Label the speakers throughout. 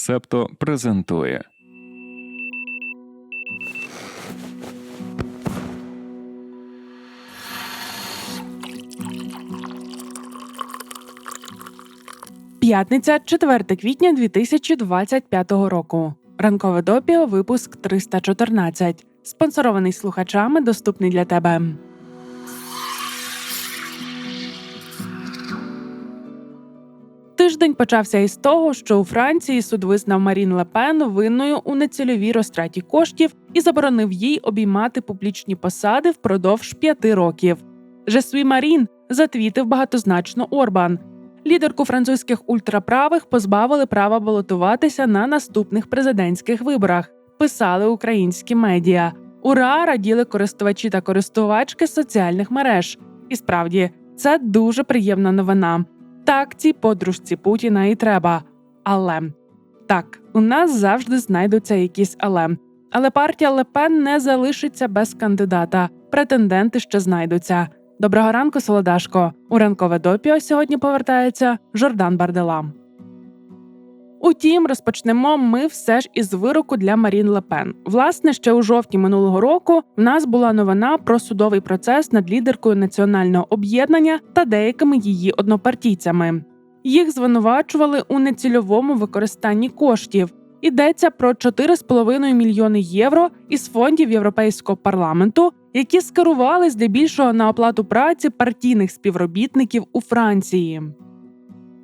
Speaker 1: Септо презентує.
Speaker 2: П'ятниця, 4 квітня 2025 року. Ранкове допіо, випуск 314. Спонсорований слухачами, доступний для тебе. Тиждень почався із того, що у Франції суд визнав Марін Лепен винною у нецільовій розтраті коштів і заборонив їй обіймати публічні посади впродовж п'яти років. Жесві Марін затвітив багатозначно Орбан. Лідерку французьких ультраправих позбавили права балотуватися на наступних президентських виборах. Писали українські медіа. Ура раділи користувачі та користувачки соціальних мереж. І справді це дуже приємна новина. Так, цій подружці Путіна і треба. Але так, у нас завжди знайдуться якісь але. Але партія Лепен не залишиться без кандидата. Претенденти ще знайдуться. Доброго ранку, Солодашко. У ранкове допіо сьогодні повертається Жордан Бардела. Утім, розпочнемо ми все ж із вироку для Марін Лепен. Власне, ще у жовтні минулого року в нас була новина про судовий процес над лідеркою національного об'єднання та деякими її однопартійцями. Їх звинувачували у нецільовому використанні коштів. Йдеться про 4,5 мільйони євро із фондів Європейського парламенту, які скерували здебільшого на оплату праці партійних співробітників у Франції.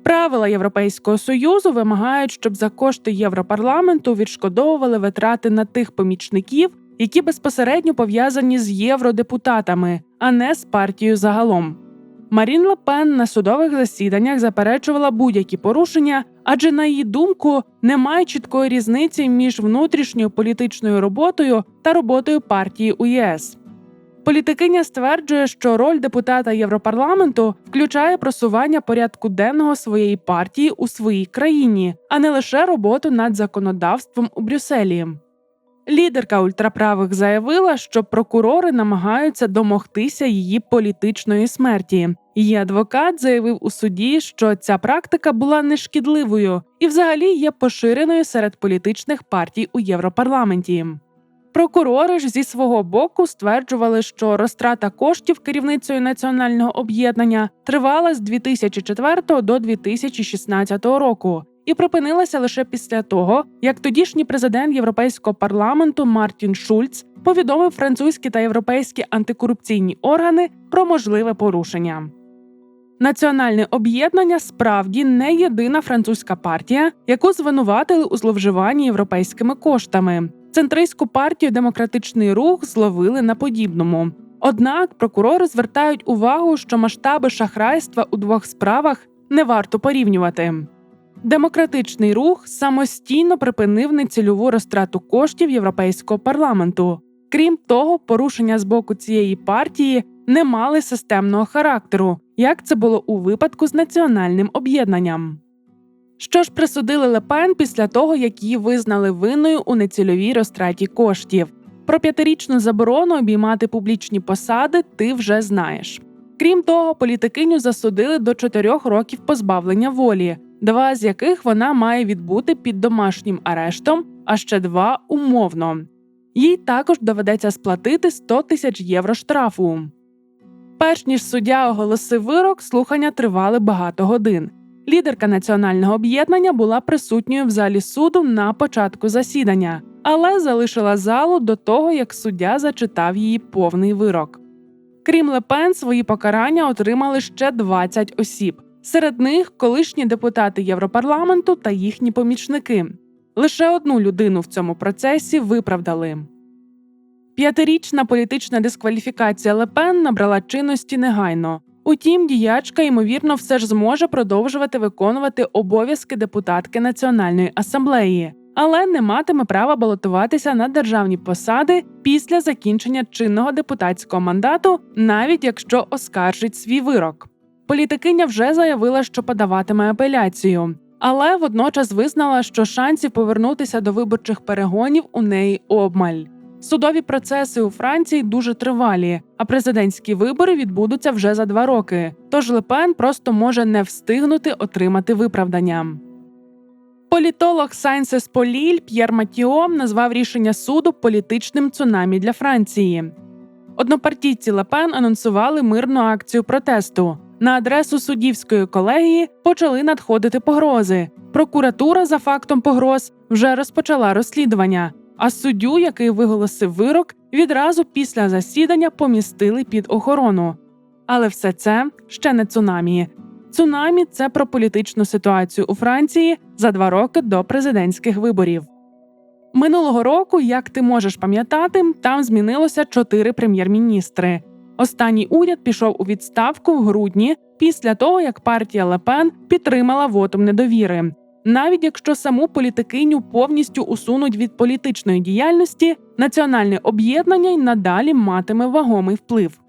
Speaker 2: Правила Європейського союзу вимагають, щоб за кошти Європарламенту відшкодовували витрати на тих помічників, які безпосередньо пов'язані з євродепутатами, а не з партією загалом. Марін Лепен на судових засіданнях заперечувала будь-які порушення, адже, на її думку, немає чіткої різниці між внутрішньою політичною роботою та роботою партії у ЄС. Політикиня стверджує, що роль депутата Європарламенту включає просування порядку денного своєї партії у своїй країні, а не лише роботу над законодавством у Брюсселі. Лідерка ультраправих заявила, що прокурори намагаються домогтися її політичної смерті. Її адвокат заявив у суді, що ця практика була нешкідливою і, взагалі, є поширеною серед політичних партій у Європарламенті. Прокурори ж зі свого боку стверджували, що розтрата коштів керівницею національного об'єднання тривала з 2004 до 2016 року і припинилася лише після того, як тодішній президент Європейського парламенту Мартін Шульц повідомив французькі та європейські антикорупційні органи про можливе порушення. Національне об'єднання справді не єдина французька партія, яку звинуватили у зловживанні європейськими коштами. Центристську партію Демократичний рух зловили на подібному. Однак прокурори звертають увагу, що масштаби шахрайства у двох справах не варто порівнювати. Демократичний рух самостійно припинив нецільову розтрату коштів Європейського парламенту. Крім того, порушення з боку цієї партії не мали системного характеру, як це було у випадку з національним об'єднанням. Що ж присудили Лепен після того, як її визнали винною у нецільовій розтраті коштів? Про п'ятирічну заборону обіймати публічні посади ти вже знаєш. Крім того, політикиню засудили до чотирьох років позбавлення волі, два з яких вона має відбути під домашнім арештом, а ще два умовно. Їй також доведеться сплатити 100 тисяч євро штрафу. Перш ніж суддя оголосив вирок, слухання тривали багато годин. Лідерка національного об'єднання була присутньою в залі суду на початку засідання, але залишила залу до того, як суддя зачитав її повний вирок. Крім Лепен, свої покарання отримали ще 20 осіб. Серед них колишні депутати Європарламенту та їхні помічники. Лише одну людину в цьому процесі виправдали. П'ятирічна політична дискваліфікація Лепен набрала чинності негайно. Утім, діячка ймовірно все ж зможе продовжувати виконувати обов'язки депутатки Національної асамблеї, але не матиме права балотуватися на державні посади після закінчення чинного депутатського мандату, навіть якщо оскаржить свій вирок. Політикиня вже заявила, що подаватиме апеляцію, але водночас визнала, що шансів повернутися до виборчих перегонів у неї обмаль. Судові процеси у Франції дуже тривалі, а президентські вибори відбудуться вже за два роки. Тож Лепен просто може не встигнути отримати виправдання. Політолог Сайнсес Поліль П'єр Матіо назвав рішення суду політичним цунамі для Франції. Однопартійці Лепен анонсували мирну акцію протесту. На адресу суддівської колегії почали надходити погрози. Прокуратура за фактом погроз вже розпочала розслідування. А суддю, який виголосив вирок, відразу після засідання помістили під охорону. Але все це ще не цунамі. Цунамі це про політичну ситуацію у Франції за два роки до президентських виборів. Минулого року, як ти можеш пам'ятати, там змінилося чотири прем'єр-міністри. Останній уряд пішов у відставку в грудні після того, як партія Лепен підтримала вотум недовіри. Навіть якщо саму політикиню повністю усунуть від політичної діяльності, національне об'єднання й надалі матиме вагомий вплив.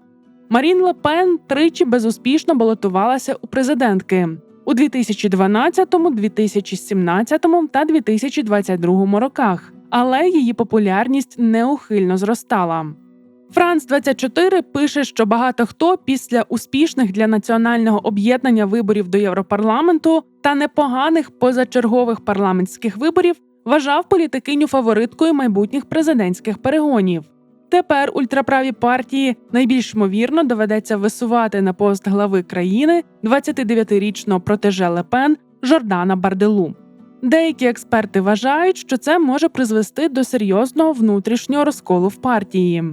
Speaker 2: Марін Лепен тричі безуспішно балотувалася у президентки у 2012, 2017 та 2022 роках, але її популярність неухильно зростала. Франц 24 пише, що багато хто після успішних для національного об'єднання виборів до Європарламенту та непоганих позачергових парламентських виборів вважав політикиню фавориткою майбутніх президентських перегонів. Тепер ультраправі партії найбільш ймовірно доведеться висувати на пост глави країни 29-річного протеже Лепен Жордана Барделу. Деякі експерти вважають, що це може призвести до серйозного внутрішнього розколу в партії.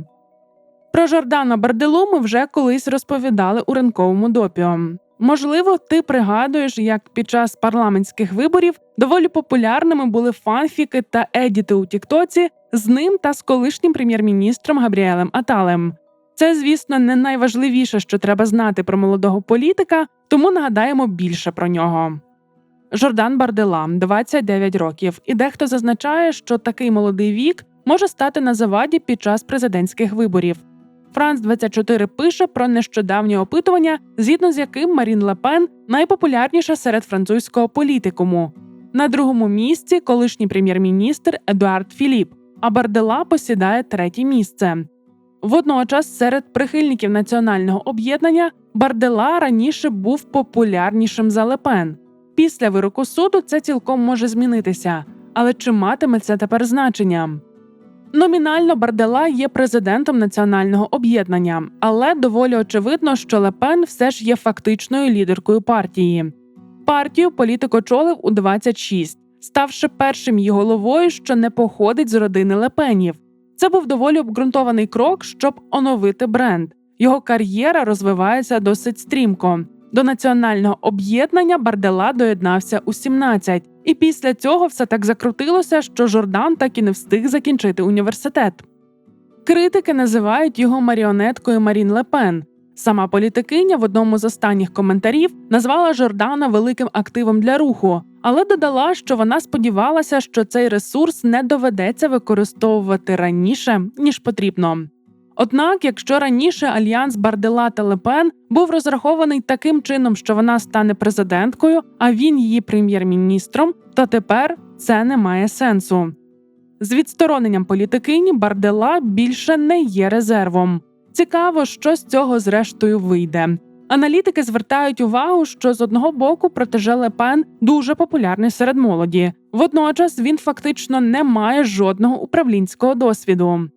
Speaker 2: Про Жордана Барделу ми вже колись розповідали у ранковому допіо. Можливо, ти пригадуєш, як під час парламентських виборів доволі популярними були фанфіки та едіти у Тіктоці з ним та з колишнім прем'єр-міністром Габріелем Аталем. Це, звісно, не найважливіше, що треба знати про молодого політика, тому нагадаємо більше про нього. Жордан Бардела 29 років, і дехто зазначає, що такий молодий вік може стати на заваді під час президентських виборів. Франц 24 пише про нещодавнє опитування, згідно з яким Марін Лепен найпопулярніша серед французького політикуму. На другому місці колишній прем'єр-міністр Едуард Філіп, а Бардела посідає третє місце. Водночас, серед прихильників національного об'єднання Бардела раніше був популярнішим за Лепен. Після вироку суду це цілком може змінитися, але чи матиме це тепер значення? Номінально Бардела є президентом національного об'єднання, але доволі очевидно, що Лепен все ж є фактичною лідеркою партії. Партію політик очолив у 26, ставши першим її головою, що не походить з родини Лепенів. Це був доволі обґрунтований крок, щоб оновити бренд. Його кар'єра розвивається досить стрімко. До національного об'єднання Бардела доєднався у 17, і після цього все так закрутилося, що Жордан так і не встиг закінчити університет. Критики називають його маріонеткою Марін Лепен. Сама політикиня в одному з останніх коментарів назвала Жордана великим активом для руху, але додала, що вона сподівалася, що цей ресурс не доведеться використовувати раніше ніж потрібно. Однак, якщо раніше альянс Бардела та Лепен був розрахований таким чином, що вона стане президенткою, а він її прем'єр-міністром, то тепер це не має сенсу. З відстороненням політикині Бардела більше не є резервом. Цікаво, що з цього зрештою вийде. Аналітики звертають увагу, що з одного боку протеже Лепен дуже популярний серед молоді, водночас він фактично не має жодного управлінського досвіду.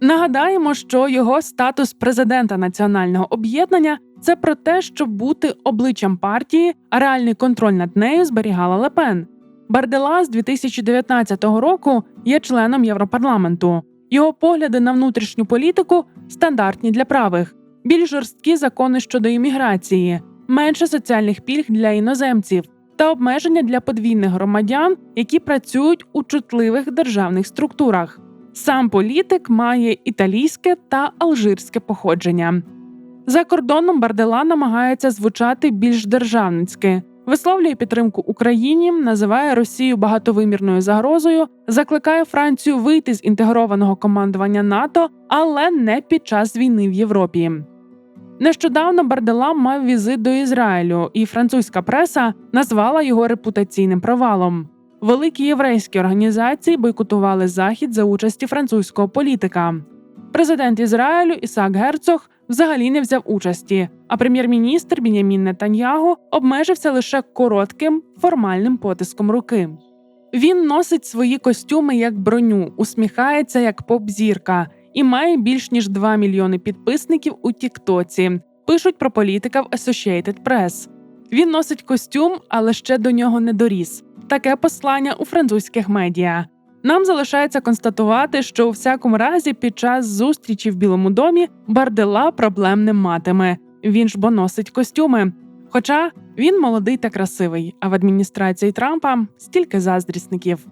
Speaker 2: Нагадаємо, що його статус президента національного об'єднання це про те, щоб бути обличчям партії, а реальний контроль над нею зберігала Лепен. Бардела з 2019 року є членом Європарламенту. Його погляди на внутрішню політику стандартні для правих, більш жорсткі закони щодо імміграції, менше соціальних пільг для іноземців та обмеження для подвійних громадян, які працюють у чутливих державних структурах. Сам політик має італійське та алжирське походження. За кордоном Бардела намагається звучати більш державницьки, висловлює підтримку Україні, називає Росію багатовимірною загрозою, закликає Францію вийти з інтегрованого командування НАТО, але не під час війни в Європі. Нещодавно Бардела мав візит до Ізраїлю, і французька преса назвала його репутаційним провалом. Великі єврейські організації бойкотували захід за участі французького політика. Президент Ізраїлю Ісак Герцог взагалі не взяв участі, а прем'єр-міністр Бінямін Нетаньягу обмежився лише коротким формальним потиском руки. Він носить свої костюми як броню, усміхається як поп-зірка і має більш ніж 2 мільйони підписників у Тіктоці. Пишуть про політика в Associated Press. Він носить костюм, але ще до нього не доріс. Таке послання у французьких медіа. Нам залишається констатувати, що у всякому разі під час зустрічі в Білому домі Бардела проблем не матиме. Він ж бо носить костюми. Хоча він молодий та красивий, а в адміністрації Трампа стільки заздрісників.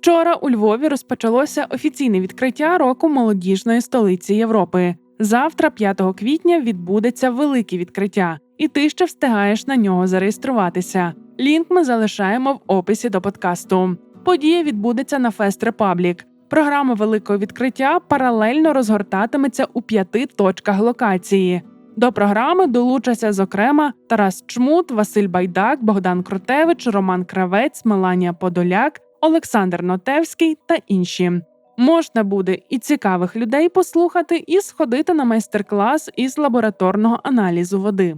Speaker 2: Вчора у Львові розпочалося офіційне відкриття року молодіжної столиці Європи. Завтра, 5 квітня, відбудеться велике відкриття, і ти ще встигаєш на нього зареєструватися. Лінк ми залишаємо в описі до подкасту. Подія відбудеться на Фест Republic. Програма великого відкриття паралельно розгортатиметься у п'яти точках локації. До програми долучаться, зокрема, Тарас Чмут, Василь Байдак, Богдан Крутевич, Роман Кравець, Меланія Подоляк, Олександр Нотевський та інші. Можна буде і цікавих людей послухати, і сходити на майстер-клас із лабораторного аналізу води.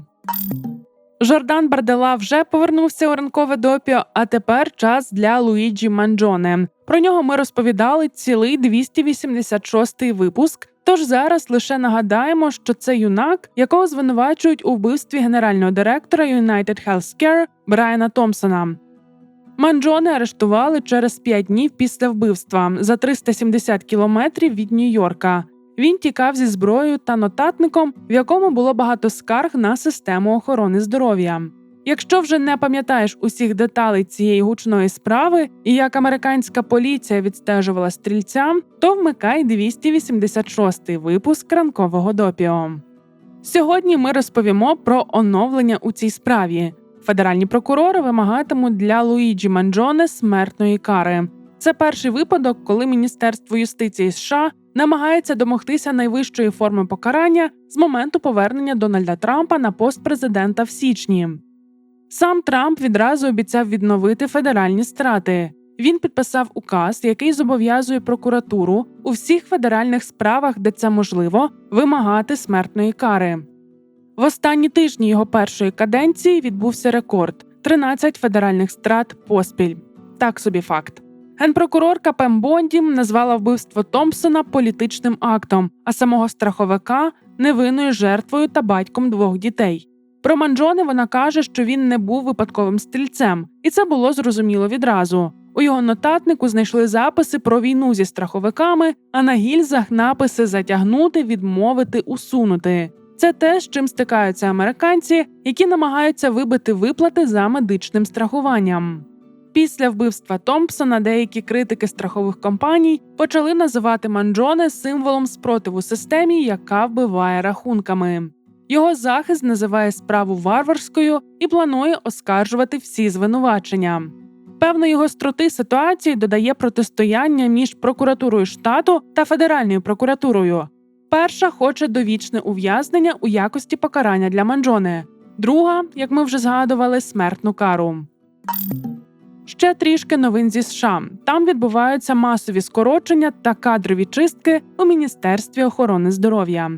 Speaker 2: Жордан Бардела вже повернувся у ранкове допіо, а тепер час для Луїджі Манджоне. Про нього ми розповідали цілий 286-й випуск. Тож зараз лише нагадаємо, що це юнак, якого звинувачують у вбивстві генерального директора United Healthcare Брайана Томпсона. Манджоне арештували через 5 днів після вбивства за 370 кілометрів від Нью-Йорка. Він тікав зі зброєю та нотатником, в якому було багато скарг на систему охорони здоров'я. Якщо вже не пам'ятаєш усіх деталей цієї гучної справи і як американська поліція відстежувала стрільця, то вмикай 286-й випуск ранкового допіо. Сьогодні ми розповімо про оновлення у цій справі. Федеральні прокурори вимагатимуть для Луїджі Манджоне смертної кари. Це перший випадок, коли Міністерство юстиції США намагається домогтися найвищої форми покарання з моменту повернення Дональда Трампа на пост президента в січні. Сам Трамп відразу обіцяв відновити федеральні страти. Він підписав указ, який зобов'язує прокуратуру у всіх федеральних справах, де це можливо, вимагати смертної кари. В останні тижні його першої каденції відбувся рекорд 13 федеральних страт поспіль. Так собі факт. Генпрокурорка Пем Бонді назвала вбивство Томпсона політичним актом, а самого страховика невинною жертвою та батьком двох дітей. Про Манджоне вона каже, що він не був випадковим стрільцем, і це було зрозуміло відразу. У його нотатнику знайшли записи про війну зі страховиками, а на гільзах написи затягнути, відмовити, усунути. Це те, з чим стикаються американці, які намагаються вибити виплати за медичним страхуванням. Після вбивства Томпсона деякі критики страхових компаній почали називати Манджоне символом спротиву системі, яка вбиває рахунками. Його захист називає справу варварською і планує оскаржувати всі звинувачення. Певної гостроти ситуації додає протистояння між прокуратурою штату та федеральною прокуратурою. Перша хоче довічне ув'язнення у якості покарання для Манджоне, друга, як ми вже згадували, смертну кару. Ще трішки новин зі США. Там відбуваються масові скорочення та кадрові чистки у Міністерстві охорони здоров'я.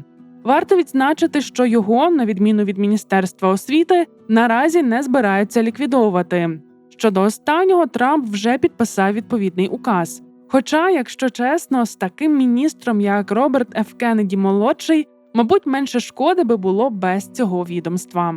Speaker 2: Варто відзначити, що його, на відміну від Міністерства освіти, наразі не збираються ліквідовувати. Щодо останнього, Трамп вже підписав відповідний указ. Хоча, якщо чесно, з таким міністром, як Роберт Ф. Кеннеді молодший, мабуть, менше шкоди би було без цього відомства.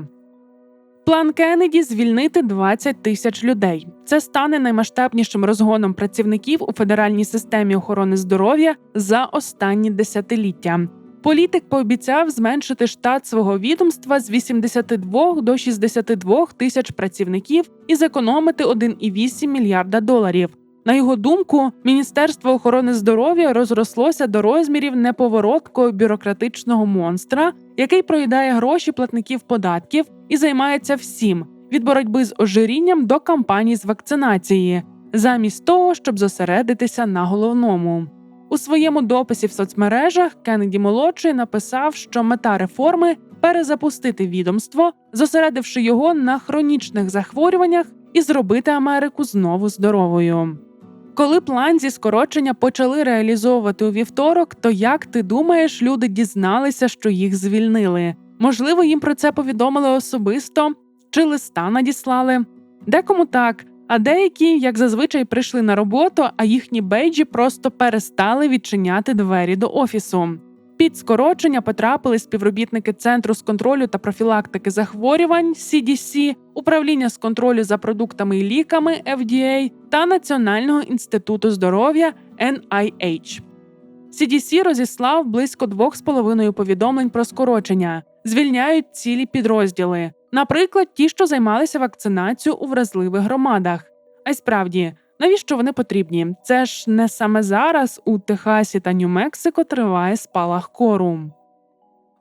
Speaker 2: План Кеннеді звільнити 20 тисяч людей. Це стане наймасштабнішим розгоном працівників у федеральній системі охорони здоров'я за останні десятиліття. Політик пообіцяв зменшити штат свого відомства з 82 до 62 тисяч працівників і зекономити 1,8 мільярда доларів. На його думку, Міністерство охорони здоров'я розрослося до розмірів неповороткого бюрократичного монстра, який проїдає гроші платників податків і займається всім від боротьби з ожирінням до кампаній з вакцинації, замість того, щоб зосередитися на головному. У своєму дописі в соцмережах Кеннеді молодший написав, що мета реформи перезапустити відомство, зосередивши його на хронічних захворюваннях і зробити Америку знову здоровою. Коли план зі скорочення почали реалізовувати у вівторок, то як ти думаєш, люди дізналися, що їх звільнили? Можливо, їм про це повідомили особисто чи листа надіслали? Декому так, А деякі, як зазвичай, прийшли на роботу, а їхні бейджі просто перестали відчиняти двері до офісу. Під скорочення потрапили співробітники Центру з контролю та профілактики захворювань CDC, управління з контролю за продуктами і ліками FDA та Національного інституту здоров'я NIH. CDC розіслав близько 2,5 повідомлень про скорочення, звільняють цілі підрозділи, наприклад, ті, що займалися вакцинацією у вразливих громадах. А й справді, навіщо вони потрібні? Це ж не саме зараз у Техасі та Нью-Мексико триває спалах кору.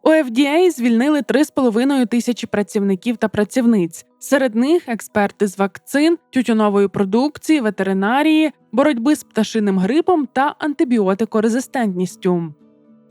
Speaker 2: У FDA звільнили 3,5 тисячі працівників та працівниць. Серед них експерти з вакцин, тютюнової продукції, ветеринарії, боротьби з пташиним грипом та антибіотикорезистентністю.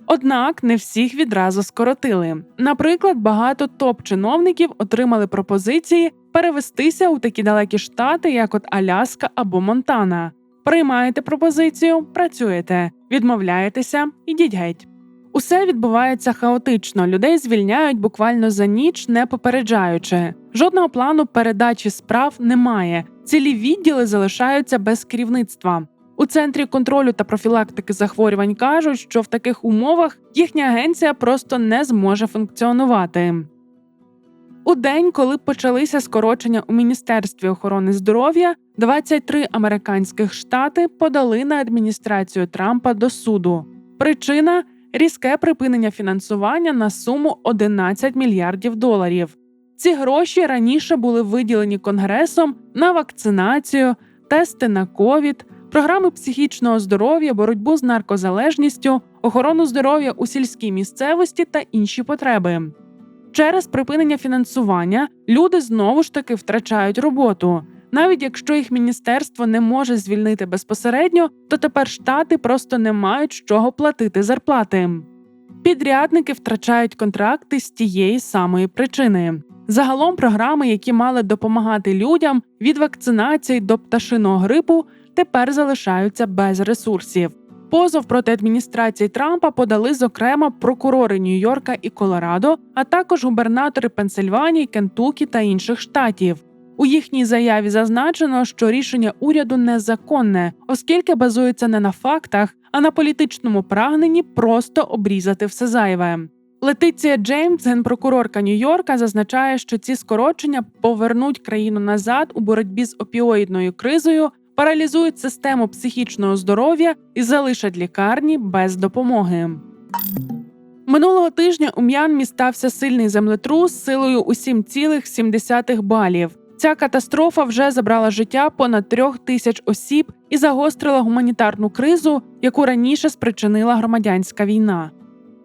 Speaker 2: Однак не всіх відразу скоротили. Наприклад, багато топ-чиновників отримали пропозиції перевестися у такі далекі штати, як от Аляска або Монтана. Приймаєте пропозицію, працюєте, відмовляєтеся, ідіть геть. Усе відбувається хаотично. Людей звільняють буквально за ніч, не попереджаючи. Жодного плану передачі справ немає. Цілі відділи залишаються без керівництва. У центрі контролю та профілактики захворювань кажуть, що в таких умовах їхня агенція просто не зможе функціонувати. У день, коли почалися скорочення у Міністерстві охорони здоров'я, 23 американських штати подали на адміністрацію Трампа до суду. Причина різке припинення фінансування на суму 11 мільярдів доларів. Ці гроші раніше були виділені Конгресом на вакцинацію, тести на ковід, програми психічного здоров'я, боротьбу з наркозалежністю, охорону здоров'я у сільській місцевості та інші потреби. Через припинення фінансування люди знову ж таки втрачають роботу. Навіть якщо їх міністерство не може звільнити безпосередньо, то тепер штати просто не мають з чого платити зарплати. Підрядники втрачають контракти з тієї самої причини. Загалом програми, які мали допомагати людям від вакцинації до пташиного грипу, тепер залишаються без ресурсів. Позов проти адміністрації Трампа подали зокрема прокурори Нью-Йорка і Колорадо, а також губернатори Пенсильванії, Кентукі та інших штатів. У їхній заяві зазначено, що рішення уряду незаконне, оскільки базується не на фактах, а на політичному прагненні просто обрізати все зайве. Летиція Джеймс, генпрокурорка Нью-Йорка, зазначає, що ці скорочення повернуть країну назад у боротьбі з опіоїдною кризою, паралізують систему психічного здоров'я і залишать лікарні без допомоги. Минулого тижня у М'янмі стався сильний землетрус з силою у 7,7 балів. Ця катастрофа вже забрала життя понад трьох тисяч осіб і загострила гуманітарну кризу, яку раніше спричинила громадянська війна.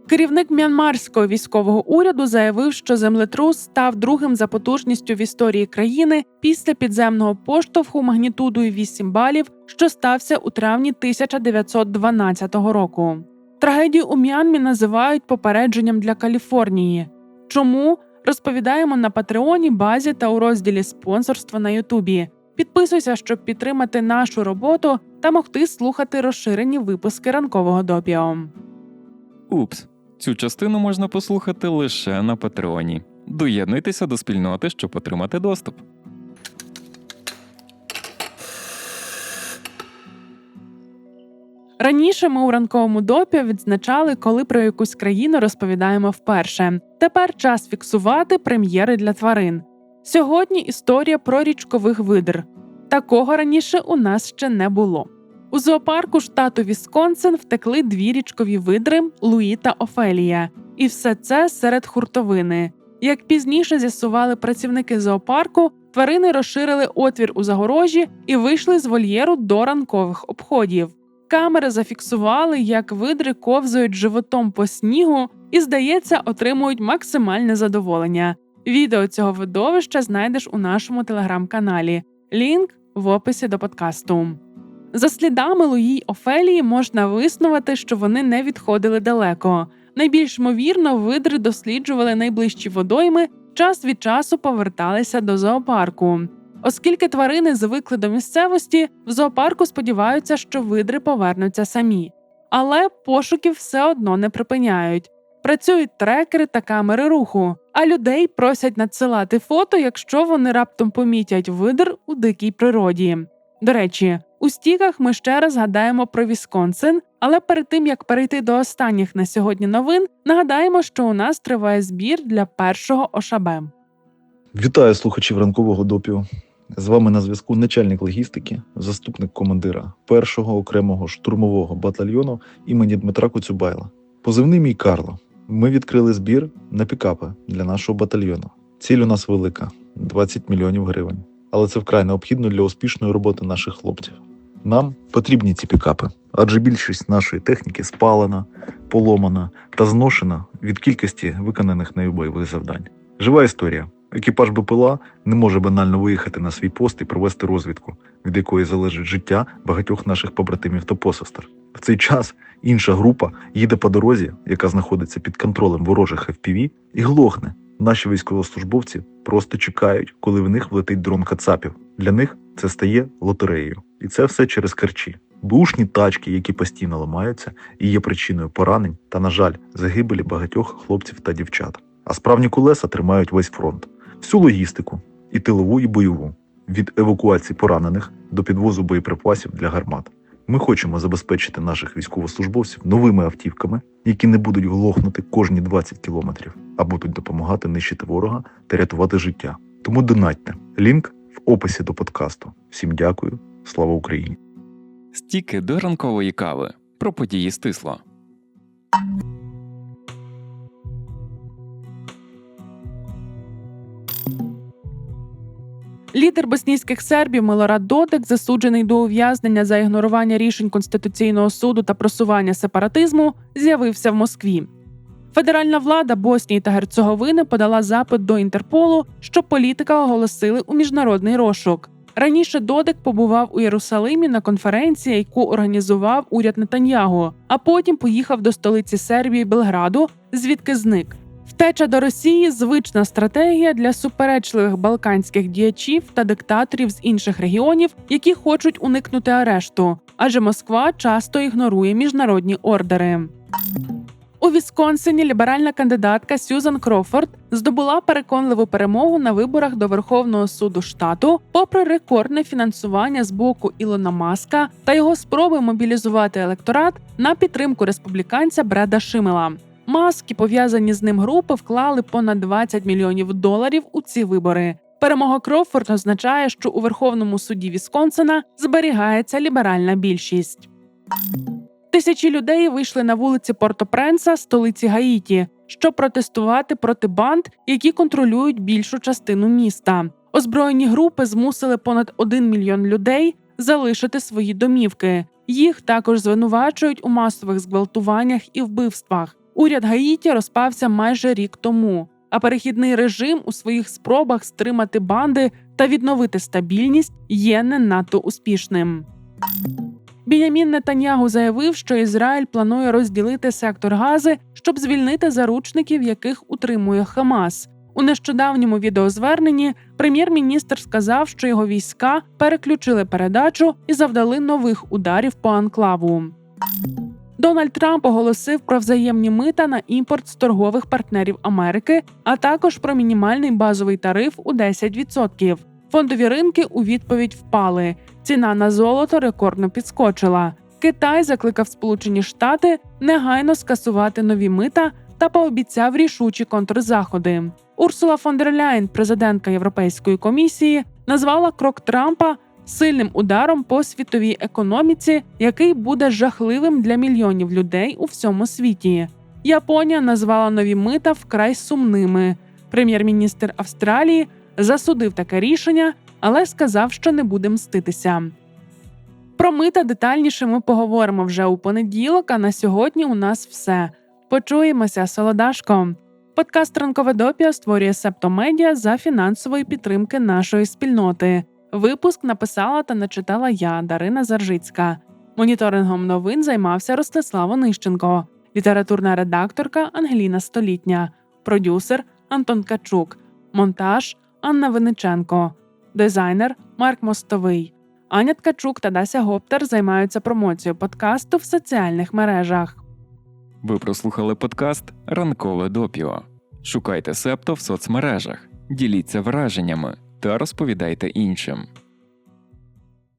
Speaker 2: Керівник м'янмарського військового уряду заявив, що землетрус став другим за потужністю в історії країни після підземного поштовху магнітудою 8 балів, що стався у травні 1912 року. Трагедію у М'янмі називають попередженням для Каліфорнії. Чому розповідаємо на Патреоні, базі та у розділі спонсорства на Ютубі. Підписуйся, щоб підтримати нашу роботу та могти слухати розширені випуски ранкового допіо.
Speaker 1: Упс, цю частину можна послухати лише на Патреоні. Доєднуйтеся до спільноти, щоб отримати доступ.
Speaker 2: Раніше ми у ранковому допі відзначали, коли про якусь країну розповідаємо вперше. Тепер час фіксувати прем'єри для тварин. Сьогодні історія про річкових видр. Такого раніше у нас ще не було. У зоопарку штату Вісконсин втекли дві річкові видри Луї та Офелія, і все це серед хуртовини. Як пізніше з'ясували працівники зоопарку, тварини розширили отвір у загорожі і вийшли з вольєру до ранкових обходів. Камери зафіксували, як видри ковзають животом по снігу і, здається, отримують максимальне задоволення. Відео цього видовища знайдеш у нашому телеграм-каналі. Лінк в описі до подкасту. За слідами Луї Офелії можна виснувати, що вони не відходили далеко. Найбільш ймовірно, видри досліджували найближчі водойми, час від часу поверталися до зоопарку. Оскільки тварини звикли до місцевості, в зоопарку сподіваються, що видри повернуться самі. Але пошуків все одно не припиняють. Працюють трекери та камери руху, а людей просять надсилати фото, якщо вони раптом помітять видр у дикій природі. До речі, у стіках ми ще раз згадаємо про Вісконсин, але перед тим як перейти до останніх на сьогодні новин, нагадаємо, що у нас триває збір для першого ОШБ.
Speaker 3: Вітаю слухачів ранкового допіо. З вами на зв'язку начальник логістики, заступник командира першого окремого штурмового батальйону імені Дмитра Коцюбайла. Позивний мій Карло. Ми відкрили збір на пікапи для нашого батальйону. Ціль у нас велика 20 мільйонів гривень. Але це вкрай необхідно для успішної роботи наших хлопців. Нам потрібні ці пікапи, адже більшість нашої техніки спалена, поломана та зношена від кількості виконаних нею бойових завдань. Жива історія. Екіпаж БПЛА не може банально виїхати на свій пост і провести розвідку, від якої залежить життя багатьох наших побратимів та посестер. В цей час інша група їде по дорозі, яка знаходиться під контролем ворожих FPV, і глохне. Наші військовослужбовці просто чекають, коли в них влетить дрон кацапів. Для них це стає лотереєю, і це все через керчі. Бушні тачки, які постійно ламаються, і є причиною поранень та, на жаль, загибелі багатьох хлопців та дівчат. А справні колеса тримають весь фронт, всю логістику, і тилову, і бойову, від евакуації поранених до підвозу боєприпасів для гармат. Ми хочемо забезпечити наших військовослужбовців новими автівками, які не будуть глохнути кожні 20 кілометрів, а будуть допомагати нищити ворога та рятувати життя. Тому донатьте. Лінк в описі до подкасту. Всім дякую, слава Україні!
Speaker 1: Стіки до ранкової кави про події стисло.
Speaker 2: Лідер боснійських сербів Милорад Додик, засуджений до ув'язнення за ігнорування рішень Конституційного суду та просування сепаратизму, з'явився в Москві. Федеральна влада Боснії та Герцеговини подала запит до Інтерполу, щоб політика оголосили у міжнародний розшук. Раніше Додик побував у Єрусалимі на конференції, яку організував уряд Нетаньягу, а потім поїхав до столиці Сербії Белграду, звідки зник. Втеча до Росії звична стратегія для суперечливих балканських діячів та диктаторів з інших регіонів, які хочуть уникнути арешту, адже Москва часто ігнорує міжнародні ордери. У Вісконсині ліберальна кандидатка Сюзан Крофорд здобула переконливу перемогу на виборах до Верховного суду штату, попри рекордне фінансування з боку Ілона Маска та його спроби мобілізувати електорат на підтримку республіканця Бреда Шимела. Маск і пов'язані з ним групи вклали понад 20 мільйонів доларів у ці вибори. Перемога Крофорд означає, що у Верховному суді Вісконсина зберігається ліберальна більшість. Тисячі людей вийшли на вулиці Порто-Пренса, столиці Гаїті, щоб протестувати проти банд, які контролюють більшу частину міста. Озброєні групи змусили понад 1 мільйон людей залишити свої домівки. Їх також звинувачують у масових зґвалтуваннях і вбивствах. Уряд Гаїті розпався майже рік тому, а перехідний режим у своїх спробах стримати банди та відновити стабільність є не надто успішним. Бінямін Нетаньягу заявив, що Ізраїль планує розділити сектор Гази, щоб звільнити заручників, яких утримує Хамас. У нещодавньому відеозверненні прем'єр-міністр сказав, що його війська переключили передачу і завдали нових ударів по анклаву. Дональд Трамп оголосив про взаємні мита на імпорт з торгових партнерів Америки, а також про мінімальний базовий тариф у 10%. Фондові ринки у відповідь впали. Ціна на золото рекордно підскочила. Китай закликав Сполучені Штати негайно скасувати нові мита та пообіцяв рішучі контрзаходи. Урсула фон дер Ляйн, президентка Європейської комісії, назвала крок Трампа сильним ударом по світовій економіці, який буде жахливим для мільйонів людей у всьому світі. Японія назвала нові мита вкрай сумними. Прем'єр-міністр Австралії засудив таке рішення, але сказав, що не буде мститися. Про мита детальніше ми поговоримо вже у понеділок. А на сьогодні у нас все. Почуємося, солодашко. Подкаст Ранкове допіо створює Септомедіа за фінансової підтримки нашої спільноти. Випуск написала та начитала я, Дарина Заржицька. Моніторингом новин займався Ростислав Онищенко, літературна редакторка Ангеліна Столітня, продюсер Антон Качук, монтаж Анна Виниченко, дизайнер Марк Мостовий. Аня Ткачук та Дася Гоптер займаються промоцією подкасту в соціальних мережах.
Speaker 1: Ви прослухали подкаст Ранкове допіо. Шукайте Септо в соцмережах, діліться враженнями та розповідайте іншим.